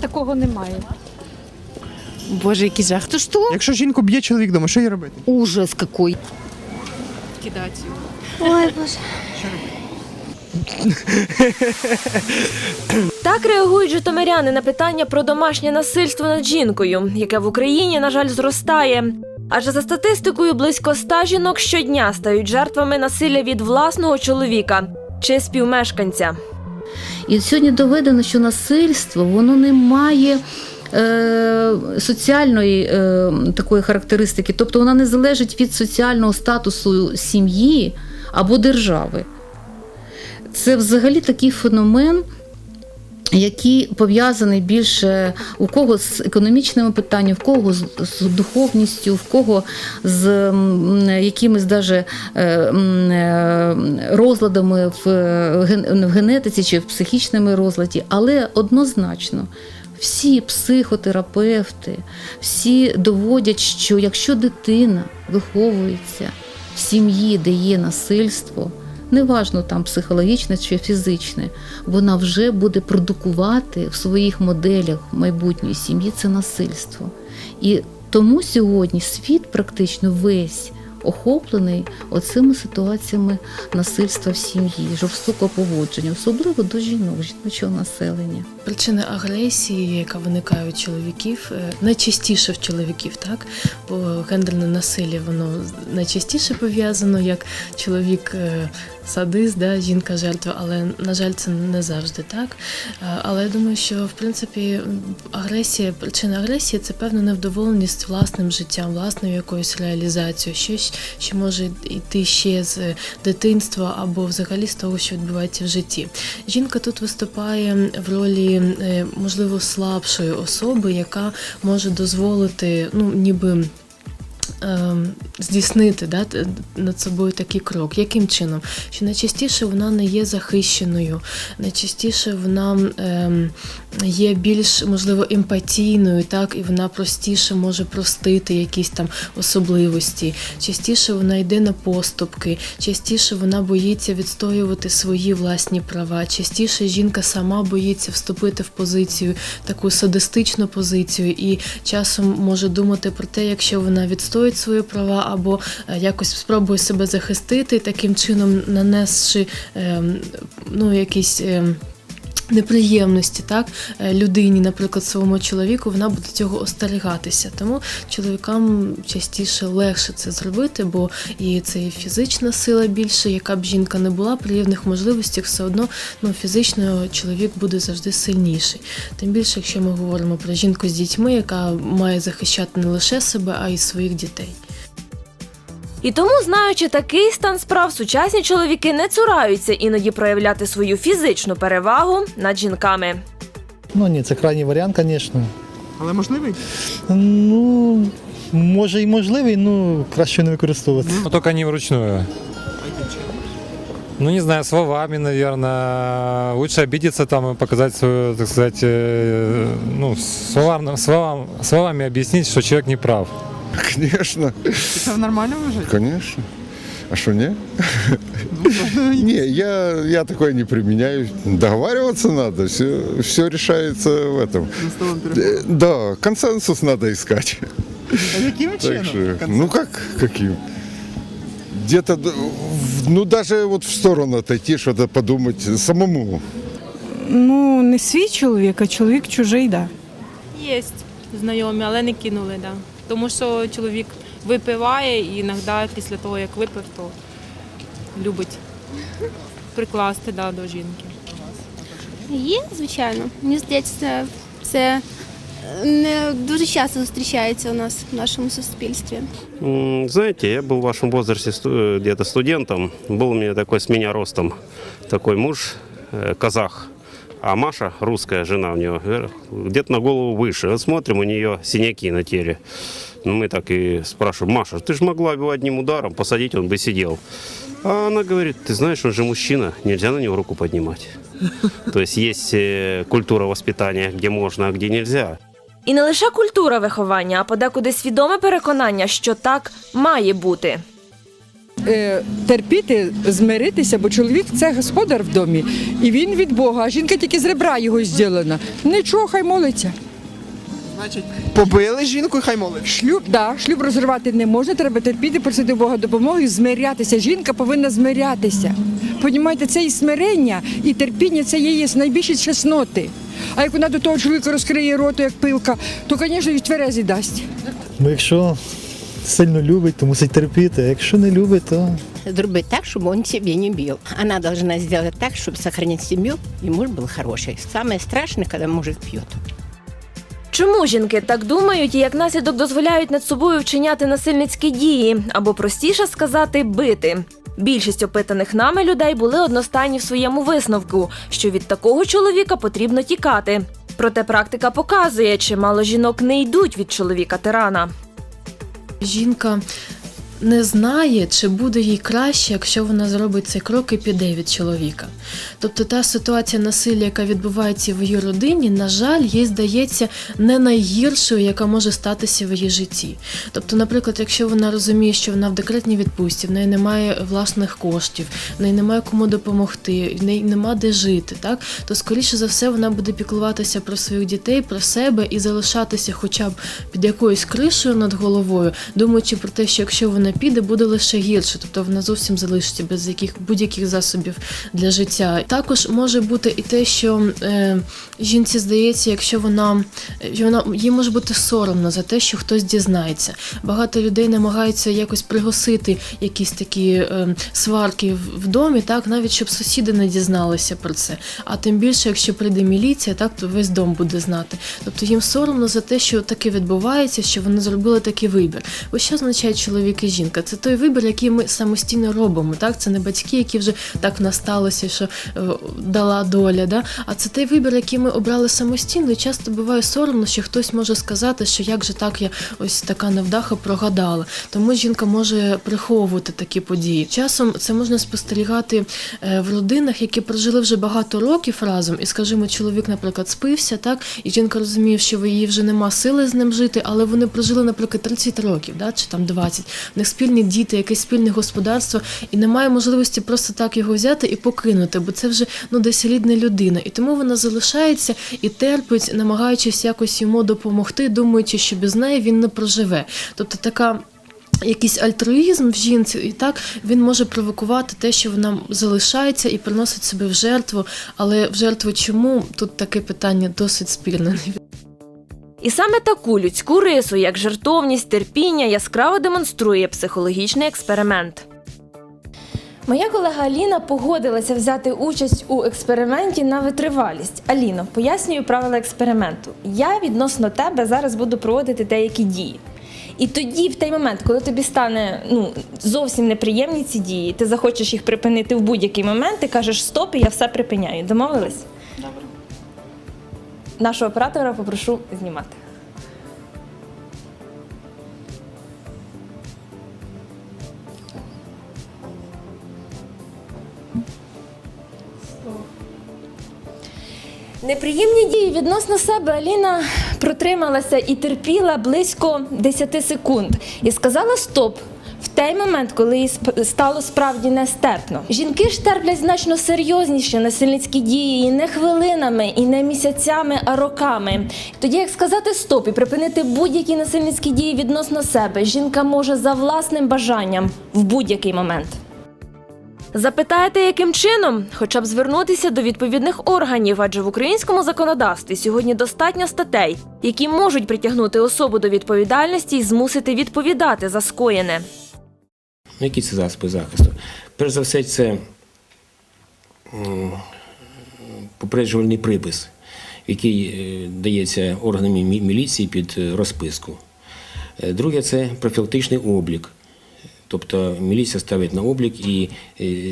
Такого немає. Боже, який жах. То що? Якщо жінку б'є чоловік вдома, що їй робити? Ужас какой. кидати. Ой, Боже. Так реагують житомиряни на питання про домашнє насильство над жінкою, яке в Україні, на жаль, зростає. Адже за статистикою близько ста жінок щодня стають жертвами насилля від власного чоловіка чи співмешканця. І сьогодні доведено, що насильство воно не має е, соціальної е, такої характеристики, тобто вона не залежить від соціального статусу сім'ї або держави. Це взагалі такий феномен. Який пов'язаний більше у кого з економічними питаннями, в кого з, духовністю, в кого з якимись даже е, е, розладами в генетиці чи в психічному розладі, але однозначно. Всі психотерапевти, всі доводять, що якщо дитина виховується в сім'ї, де є насильство, неважно там психологічне чи фізичне, вона вже буде продукувати в своїх моделях майбутньої сім'ї це насильство. І тому сьогодні світ практично весь охоплений оцими ситуаціями насильства в сім'ї, жорстокого поводження, особливо до жінок, жіночого населення. Причини агресії, яка виникає у чоловіків, е, найчастіше в чоловіків, так? Бо гендерне насилля воно найчастіше пов'язано як чоловік е, садист, да, жінка жертва, але на жаль, це не завжди так. Е, Але я думаю, що в принципі агресія, причина агресії це певна невдоволеність власним життям, власною якоюсь реалізацією, щось, що може йти ще з дитинства або взагалі з того, що відбувається в житті. Жінка тут виступає в ролі, е, можливо, слабшої особи, яка може дозволити, ну, ніби. Ем, Здійснити да, над собою такий крок. Яким чином? Що найчастіше вона не є захищеною, найчастіше вона ем, є більш можливо емпатійною, так і вона простіше може простити якісь там особливості. Частіше вона йде на поступки, частіше вона боїться відстоювати свої власні права. Частіше жінка сама боїться вступити в позицію, таку садистичну позицію, і часом може думати про те, якщо вона відстоїть свої права або е, якось спробують себе захистити, таким чином нанесши ем, ну, якісь. Неприємності, так е, людині, наприклад, своєму чоловіку, вона буде цього остерігатися. Тому чоловікам частіше легше це зробити, бо і це і фізична сила більше, яка б жінка не була при рівних можливостях, все одно ну, фізично чоловік буде завжди сильніший. Тим більше, якщо ми говоримо про жінку з дітьми, яка має захищати не лише себе, а й своїх дітей. І тому, знаючи такий стан справ, сучасні чоловіки не цураються іноді проявляти свою фізичну перевагу над жінками. Ну ні, це крайній варіант, звісно. Але можливий? Ну, може і можливий, ну краще не використовувати. Но только не вручную. Ну, не знаю, словами, наверное. Лучше обидеться там и показать свою, так сказать, э, ну, словам, словам, словами объяснить, что человек не прав. Конечно, Це нормально вважаєте? конечно. А что, не? Не, я, я такое не применяю. Договариваться надо, все, все решается в этом. За столом переговорів. Э, Да, консенсус надо искать. А яким Так чином? что, ну как, каким? Где-то, д- в- ну даже вот в сторону отойти, что-то подумать самому. Ну, не свій чоловік, а чоловік чужий, да. Є знайомі, але не кинули, да. Тому що чоловік випиває і іноді після того, як випив, то любить прикласти да, до жінки. Є, звичайно. Мені здається, це е, не дуже часто зустрічається у нас в нашому суспільстві. М, Знаете, я был в вашем возрасте сту- э, где-то студентом. Был у меня такой с меня ростом такой муж, э, казах. А Маша, русская жена у него, э, где-то на голову выше. Вот смотрим, у нее синяки на теле. Ну, мы так и спрашиваем, Маша, ты же могла его одним ударом посадить, он бы сидел. А она говорит, ты знаешь, он же мужчина, нельзя на него руку поднимать. То есть есть э, культура воспитания, где можно, а где нельзя. І не лише культура виховання, а подекуди свідоме переконання, що так має бути. е, терпіти, змиритися, бо чоловік це господар в домі, і він від Бога, а жінка тільки з ребра його зроблена. Нічого, хай молиться. Значить, побили жінку і хай молить. Шлюб, да, шлюб розривати не можна, треба терпіти, просити Бога допомоги, змирятися. Жінка повинна змирятися. Понімаєте, це і смирення, і терпіння це є найбільші чесноти. А як вона до того чоловіка розкриє роту, як пилка, то, звісно, і тверезі дасть. Ну, якщо сильно любить, то мусить терпіти. А якщо не любить, то Зробити так, щоб він себе не бил. Она должна сделать так, чтобы сохранить семью, и муж был хороший. Самое страшное, когда мужик пьет. Чому жінки так думають і як наслідок дозволяють над собою вчиняти насильницькі дії, або простіше сказати бити? Більшість опитаних нами людей були одностайні в своєму висновку, що від такого чоловіка потрібно тікати. Проте практика показує, чимало жінок не йдуть від чоловіка тирана. Жінка не знає, чи буде їй краще, якщо вона зробить цей крок і піде від чоловіка. Тобто та ситуація насилля, яка відбувається в її родині, на жаль, їй здається не найгіршою, яка може статися в її житті. Тобто, наприклад, якщо вона розуміє, що вона в декретній відпустці, в неї немає власних коштів, в неї немає кому допомогти, в неї нема де жити, так то скоріше за все вона буде піклуватися про своїх дітей, про себе і залишатися хоча б під якоюсь кришею над головою, думаючи про те, що якщо вона піде, буде лише гірше, тобто вона зовсім залишиться без яких будь-яких засобів для життя. Також може бути і те, що е, жінці здається, якщо вона, вона їй може бути соромно за те, що хтось дізнається. Багато людей намагаються якось пригасити якісь такі е, сварки в, в домі, так навіть щоб сусіди не дізналися про це. А тим більше, якщо прийде міліція, так то весь дом буде знати. Тобто їм соромно за те, що таке відбувається, що вони зробили такий вибір. Ось що означає чоловік і жінка? Це той вибір, який ми самостійно робимо. Так, це не батьки, які вже так насталося, що е, дала доля. Да? А це той вибір, який ми обрали самостійно. І часто буває соромно, що хтось може сказати, що як же так я ось така невдаха прогадала. Тому жінка може приховувати такі події. Часом це можна спостерігати е, в родинах, які прожили вже багато років разом, і, скажімо, чоловік, наприклад, спився, так, і жінка розуміє, що її вже нема сили з ним жити, але вони прожили, наприклад, 30 років, да, чи там 20. В них спільні діти, якесь спільне господарство, і немає можливості просто так його взяти і покинути, бо це вже ну десь рідна людина. І тому вона залишається і терпить, намагаючись якось йому допомогти, думаючи, що без неї він не проживе. Тобто така. Якийсь альтруїзм в жінці, і так він може провокувати те, що вона залишається і приносить себе в жертву. Але в жертву чому тут таке питання досить спірне. І саме таку людську рису, як жертовність, терпіння, яскраво демонструє психологічний експеримент. Моя колега Аліна погодилася взяти участь у експерименті на витривалість. Аліно, пояснюю правила експерименту. Я відносно тебе зараз буду проводити деякі дії. І тоді, в той момент, коли тобі стане ну, зовсім неприємні ці дії, ти захочеш їх припинити в будь-який момент, ти кажеш стоп, і я все припиняю. Домовились? Добре. Нашого оператора попрошу знімати. Неприємні дії відносно себе Аліна протрималася і терпіла близько 10 секунд і сказала стоп. Той момент, коли їй стало справді нестерпно. Жінки ж терплять значно серйозніші насильницькі дії і не хвилинами, і не місяцями, а роками. Тоді, як сказати стоп і припинити будь-які насильницькі дії відносно себе, жінка може за власним бажанням в будь-який момент. Запитаєте, яким чином? Хоча б звернутися до відповідних органів, адже в українському законодавстві сьогодні достатньо статей, які можуть притягнути особу до відповідальності і змусити відповідати за скоєне. Ну, які це засоби захисту? Перш за все, це попереджувальний припис, який е, дається органами міліції під е, розписку. Е, Друге це профілактичний облік. Тобто міліція ставить на облік і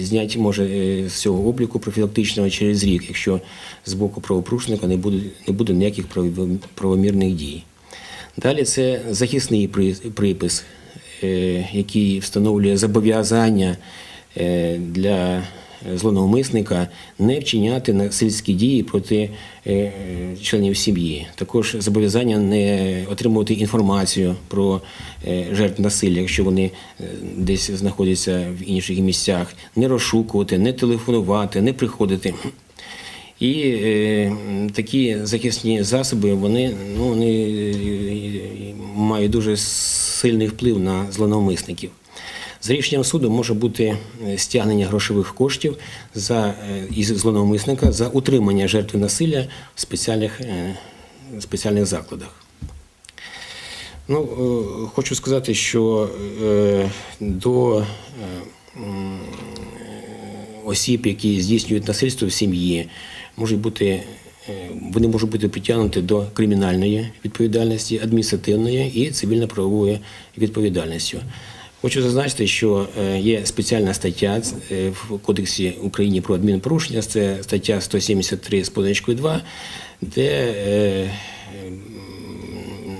зняти може з цього обліку профілактичного через рік, якщо з боку правопорушника не буде, не буде ніяких правомірних дій. Далі це захисний припис, який встановлює зобов'язання е, для злонавмисника не вчиняти насильські дії проти е, е, членів сім'ї. Також зобов'язання не отримувати інформацію про е, жертв насилля, якщо вони е, десь знаходяться в інших місцях, не розшукувати, не телефонувати, не приходити. І е, такі захисні засоби вони, ну, вони е, мають дуже сильний вплив на злонавмисників. За рішенням суду може бути е, стягнення грошових коштів за, е, із злонавмисника за утримання жертви насилля в спеціальних, е, спеціальних закладах. Ну, е, хочу сказати, що е, до е, осіб, які здійснюють насильство в сім'ї, можуть бути, е, вони можуть бути притягнуті до кримінальної відповідальності, адміністративної і цивільно-правової відповідальності. Хочу зазначити, що е, є спеціальна стаття е, в Кодексі України про адмінпорушення, це стаття 173 з позначкою 2, де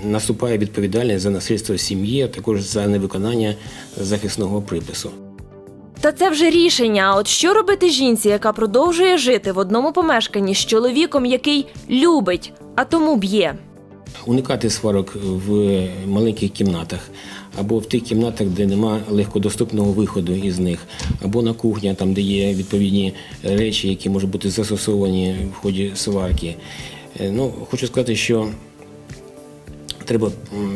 наступає відповідальність за насильство в сім'ї, а також за невиконання захисного припису. Та це вже рішення. От що робити жінці, яка продовжує жити в одному помешканні з чоловіком, який любить, а тому б'є? Уникати сварок в маленьких кімнатах або в тих кімнатах, де нема легкодоступного виходу із них, або на кухні, там де є відповідні речі, які можуть бути застосовані в ході сварки. Е, Ну, хочу сказати, що треба,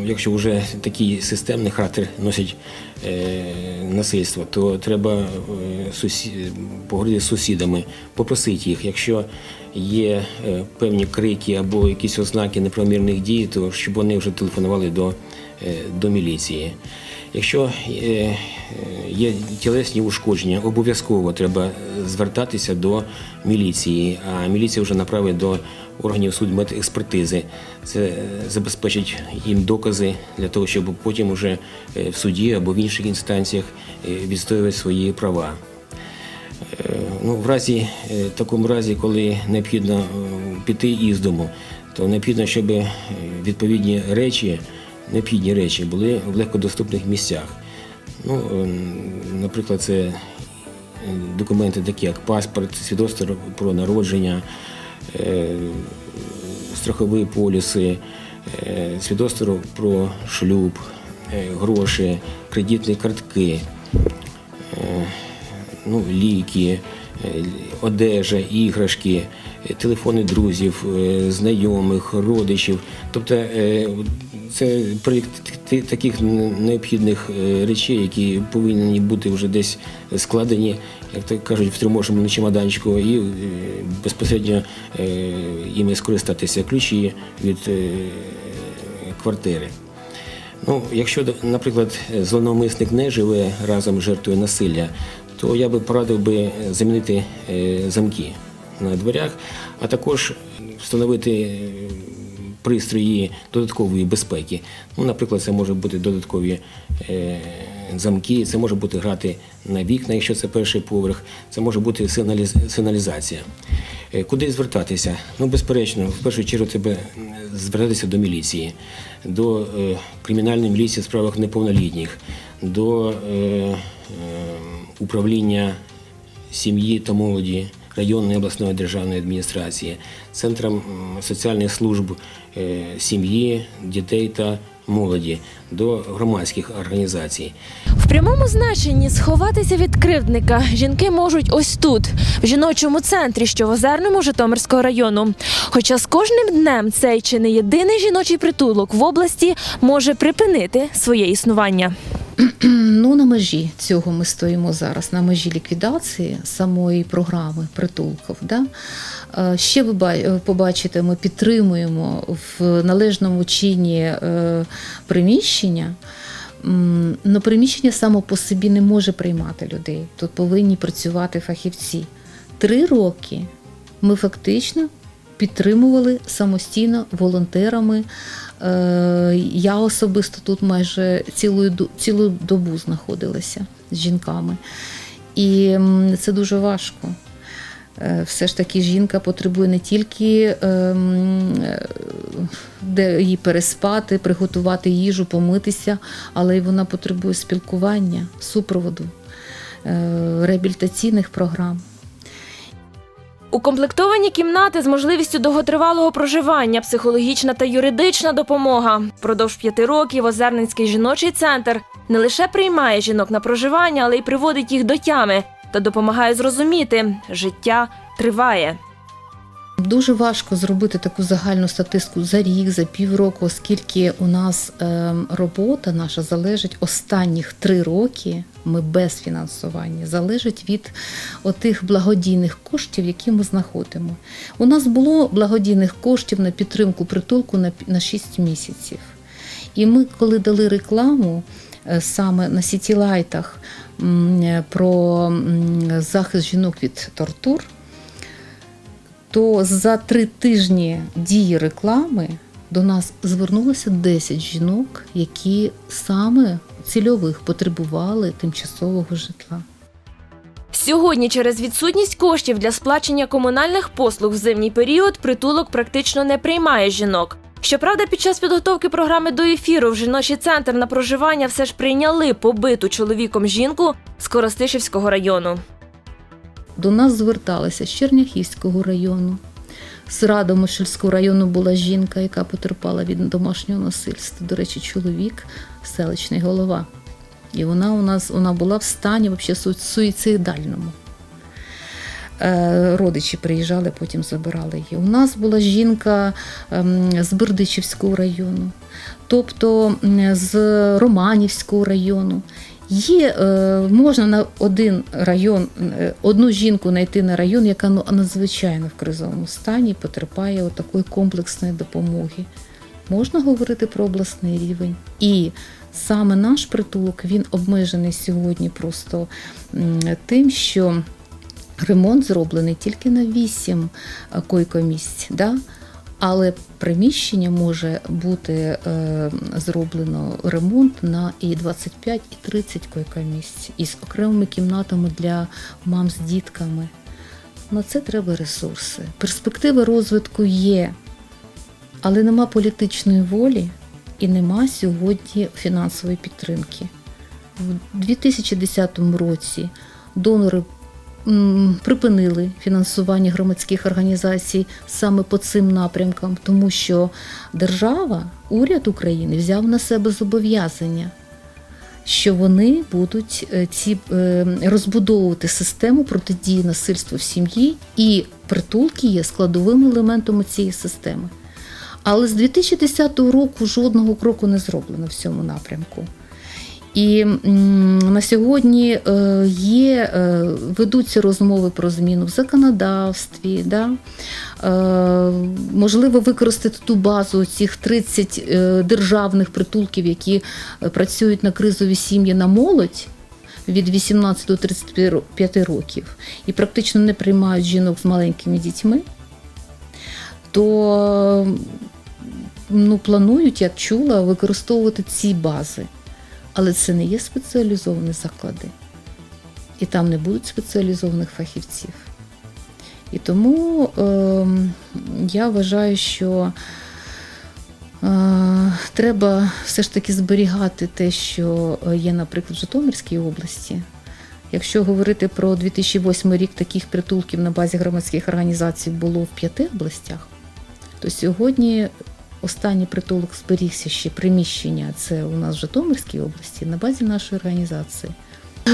якщо вже такий системний характер носить е, насильство, то треба е, поговорити з сусідами, попросити їх, якщо є е, певні крики або якісь ознаки неправомірних дій, то щоб вони вже телефонували до, до міліції. Якщо е, є тілесні ушкодження, обов'язково треба звертатися до міліції, а міліція вже направить до органів судмедекспертизи. Це е, забезпечить їм докази для того, щоб потім уже е, в суді або в інших інстанціях відстоювати свої права. Ну, в разі, такому разі, коли необхідно піти із дому, то необхідно, щоб відповідні речі, необхідні речі були в легкодоступних місцях. Ну, е, наприклад, це е, документи такі, як паспорт, свідоцтво про народження, е, страхові поліси, е, свідоцтво про шлюб, гроші, кредитні картки ну, ліки, одежа, іграшки, е, телефони друзів, е, знайомих, родичів. Тобто е, це перелік т- таких необхідних е, речей, які повинні бути вже десь складені, як то кажуть, в триможному чемоданчику, і е, безпосередньо е, іми скористатися ключі від е, квартири. Ну, якщо, наприклад, злонавмисник не живе разом з жертвою насилля, то я би порадив би замінити е, замки на дверях, а також встановити е, пристрої додаткової безпеки. Ну, наприклад, це може бути додаткові е, замки, це може бути грати на вікна, якщо це перший поверх, це може бути сигналізація. Е, Куди звертатися? Ну, безперечно, в першу чергу треба звертатися до міліції, до е, кримінальної міліції в справах неповнолітніх, до е, е, управління сім'ї та молоді районної обласної державної адміністрації, центром соціальних служб е, сім'ї, дітей та молоді, до громадських організацій. В прямому значенні сховатися від кривдника жінки можуть ось тут, в жіночому центрі, що в Озерному Житомирського району. Хоча з кожним днем цей чи не єдиний жіночий притулок в області може припинити своє існування. Ну, на межі цього ми стоїмо зараз, на межі ліквідації самої програми притулків. Да? Е, Ще ви е, побачите, ми підтримуємо в належному чині е, приміщення. Но приміщення само по собі не може приймати людей. Тут повинні працювати фахівці. Три роки ми фактично підтримували самостійно волонтерами. Е, Я особисто тут майже цілу, цілу добу знаходилася з жінками. І це дуже важко. Е, Все ж таки жінка потребує не тільки е, де їй переспати, приготувати їжу, помитися, але й вона потребує спілкування, супроводу, реабілітаційних програм. Укомплектовані кімнати з можливістю довготривалого проживання, психологічна та юридична допомога. Впродовж п'яти років Озерненський жіночий центр не лише приймає жінок на проживання, але й приводить їх до тями та допомагає зрозуміти, життя триває. Дуже важко зробити таку загальну статистику за рік, за півроку, оскільки у нас е, робота наша залежить останніх три роки. Ми без фінансування залежить від отих благодійних коштів, які ми знаходимо. У нас було благодійних коштів на підтримку притулку на, на 6 місяців. І ми, коли дали рекламу е, саме на сітілайтах е, про захист жінок від тортур, то за три тижні дії реклами до нас звернулося 10 жінок, які саме цільових потребували тимчасового житла. Сьогодні через відсутність коштів для сплачення комунальних послуг в зимній період притулок практично не приймає жінок. Щоправда, під час підготовки програми до ефіру в жіночий центр на проживання все ж прийняли побиту чоловіком жінку з Коростишівського району. До нас зверталися з Черняхівського району. З Радомишльського району була жінка, яка потерпала від домашнього насильства. До речі, чоловік селищний голова. І вона у нас вона була в стані су- суїцидальному. Е, Родичі приїжджали, потім забирали її. У нас була жінка ем, з Бердичівського району, тобто з Романівського району. Є, е, можна на один район, е, одну жінку знайти на район, яка ну, надзвичайно в кризовому стані потерпає от такої комплексної допомоги. Можна говорити про обласний рівень. І саме наш притулок він обмежений сьогодні просто тим, що ремонт зроблений тільки на 8 койкомісць. Да? Але приміщення може бути е, зроблено ремонт на і 25, і 30 койкомісць із окремими кімнатами для мам з дітками. На це треба ресурси. Перспективи розвитку є, але нема політичної волі і нема сьогодні фінансової підтримки. В 2010 році донори припинили фінансування громадських організацій саме по цим напрямкам, тому що держава, уряд України взяв на себе зобов'язання. Що вони будуть е, ці е, розбудовувати систему протидії насильству в сім'ї, і притулки є складовим елементом цієї системи. Але з 2010 року жодного кроку не зроблено в цьому напрямку. І на сьогодні е, є, е, ведуться розмови про зміну в законодавстві, да? е, можливо використати ту базу цих 30 е, державних притулків, які працюють на кризові сім'ї на молодь. Від 18 до 35 років і практично не приймають жінок з маленькими дітьми, то ну, планують, як чула, використовувати ці бази. Але це не є спеціалізовані заклади. І там не будуть спеціалізованих фахівців. І тому е, я вважаю, що е, треба все ж таки зберігати те, що є, наприклад, в Житомирській області. Якщо говорити про 2008 рік, таких притулків на базі громадських організацій було в п'яти областях, то сьогодні Останній притулок зберігся ще приміщення. Це у нас в Житомирській області на базі нашої організації.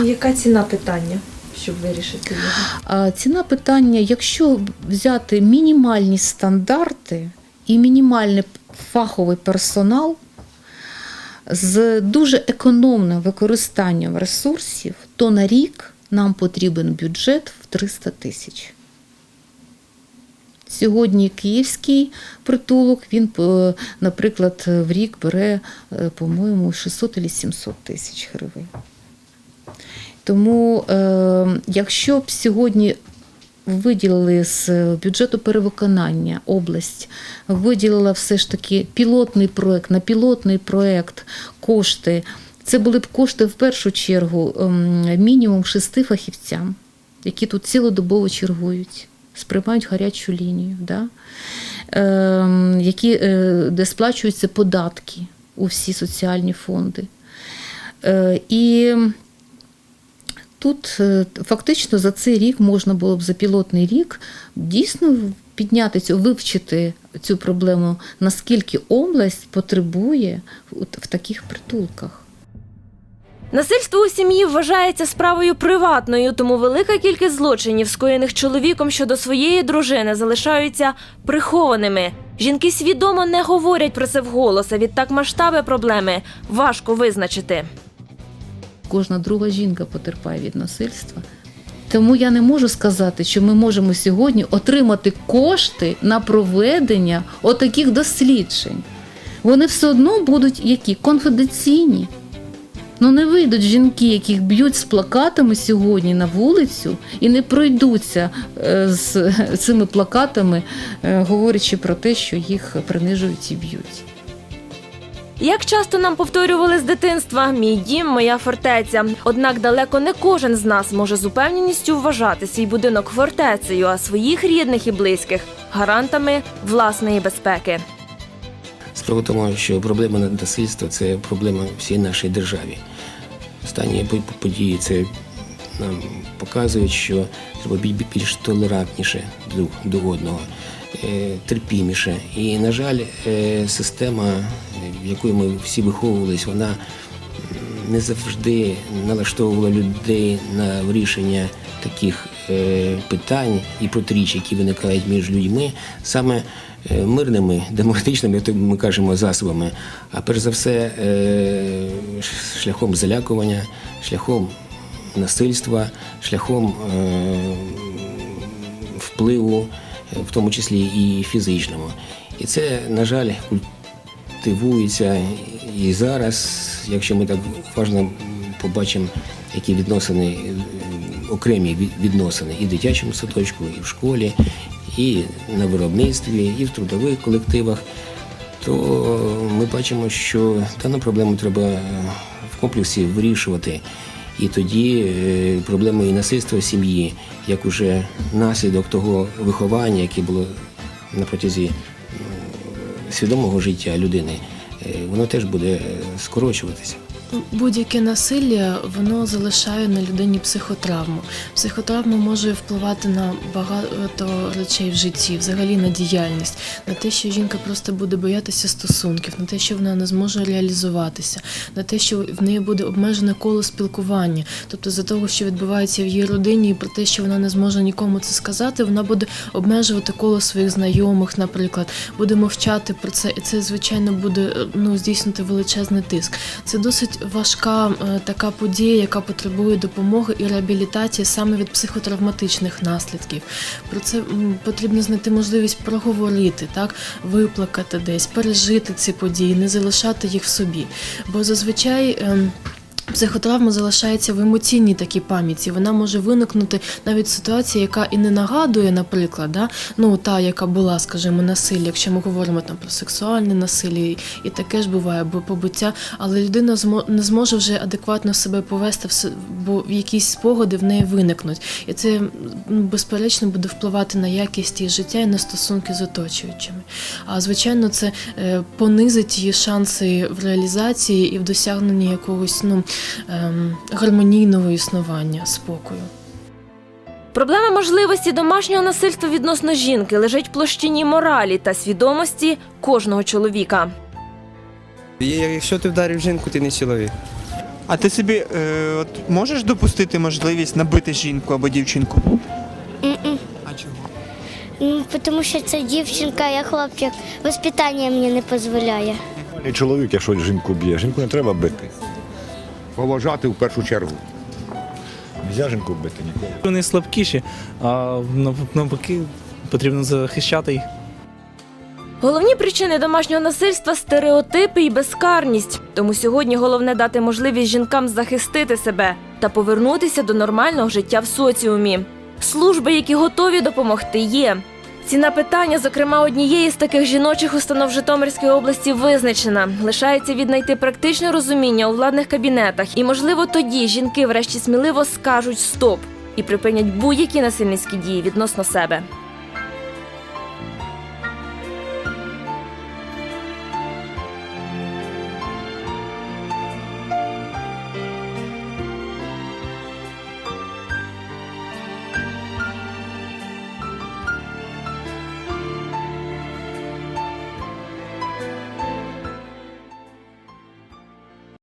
Яка ціна питання, щоб вирішити його? Ціна питання, якщо взяти мінімальні стандарти і мінімальний фаховий персонал з дуже економним використанням ресурсів, то на рік нам потрібен бюджет в 300 тисяч. Сьогодні київський притулок, він, е, наприклад, в рік бере, е, по-моєму, 600 або 700 тисяч гривень. Тому, е, якщо б сьогодні виділили з бюджету перевиконання область, виділила все ж таки пілотний проект, на пілотний проект кошти, це були б кошти в першу чергу ем, мінімум шести фахівцям, які тут цілодобово чергують сприймають гарячу лінію, да? е, які, е, де сплачуються податки у всі соціальні фонди. Е, і тут е, фактично за цей рік можна було б за пілотний рік дійсно підняти цю, вивчити цю проблему, наскільки область потребує от в таких притулках. Насильство у сім'ї вважається справою приватною, тому велика кількість злочинів, скоєних чоловіком щодо своєї дружини, залишаються прихованими. Жінки свідомо не говорять про це вголос, а відтак масштаби проблеми важко визначити. Кожна друга жінка потерпає від насильства. Тому я не можу сказати, що ми можемо сьогодні отримати кошти на проведення отаких досліджень. Вони все одно будуть які конфіденційні. Ну не вийдуть жінки, яких б'ють з плакатами сьогодні на вулицю, і не пройдуться е, з цими плакатами, е, говорячи про те, що їх принижують і б'ють. Як часто нам повторювали з дитинства мій дім, моя фортеця. Однак далеко не кожен з нас може з упевненістю вважати свій будинок фортецею, а своїх рідних і близьких гарантами власної безпеки. Справа в тому, що проблема насильства це проблема всієї нашої держави. Останні події це нам показують, що треба бути більш толерантніше до одного, е, терпіміше. І, на жаль, е, система, в якої ми всі виховувались, вона не завжди налаштовувала людей на вирішення таких е, питань і протиріч, які виникають між людьми, саме мирними, демократичними, як ми кажемо, засобами, а перш за все е, шляхом залякування, шляхом насильства, шляхом е, впливу, е, в тому числі і фізичному. І це, на жаль, культивується і зараз, якщо ми так уважно побачимо, які відносини, е, окремі відносини і в дитячому садочку, і в школі, і на виробництві, і в трудових колективах, то ми бачимо, що дану проблему треба е, в комплексі вирішувати. І тоді е, проблема і насильства сім'ї, як уже наслідок того виховання, яке було на протязі свідомого життя людини, е, воно теж буде скорочуватися. Будь-яке насилля воно залишає на людині психотравму. Психотравма може впливати на багато речей в житті, взагалі на діяльність, на те, що жінка просто буде боятися стосунків, на те, що вона не зможе реалізуватися, на те, що в неї буде обмежене коло спілкування. Тобто, за того, що відбувається в її родині, і про те, що вона не зможе нікому це сказати, вона буде обмежувати коло своїх знайомих, наприклад, буде мовчати про це, і це звичайно буде ну здійснити величезний тиск. Це досить важка е, така подія, яка потребує допомоги і реабілітації саме від психотравматичних наслідків. Про це потрібно знайти можливість проговорити, так виплакати десь, пережити ці події, не залишати їх в собі. Бо зазвичай. Психотравма залишається в емоційній такій пам'яті. Вона може виникнути навіть в ситуації, яка і не нагадує, наприклад, да? ну та, яка була, скажімо, насилля, якщо ми говоримо там про сексуальне насилля, і- таке ж буває, або побуття, але людина не зможе вже адекватно себе повести, бо якісь спогади в неї виникнуть. І це безперечно буде впливати на якість її життя і на стосунки з оточуючими. А звичайно, це е, понизить її шанси в реалізації і в досягненні якогось ну, гармонійного існування, спокою. Проблема можливості домашнього насильства відносно жінки лежить в площині моралі та свідомості кожного чоловіка. Якщо ти вдарив жінку, ти не чоловік. А ти собі е, от, можеш допустити можливість набити жінку або дівчинку? А чого? Ну, тому що це дівчинка, я хлопчик. Воспитання мені не дозволяє. І чоловік, якщо жінку б'є, жінку не треба бити. Поважати в першу чергу. Нельзя жінку бити ніколи. Вони слабкіші, а навпаки потрібно захищати їх. Головні причини домашнього насильства стереотипи і безкарність. Тому сьогодні головне дати можливість жінкам захистити себе та повернутися до нормального життя в соціумі. Служби, які готові допомогти, є. Ціна питання, зокрема, однієї з таких жіночих установ Житомирської області визначена. Лишається віднайти практичне розуміння у владних кабінетах, і, можливо, тоді жінки врешті сміливо скажуть стоп і припинять будь-які насильницькі дії відносно себе.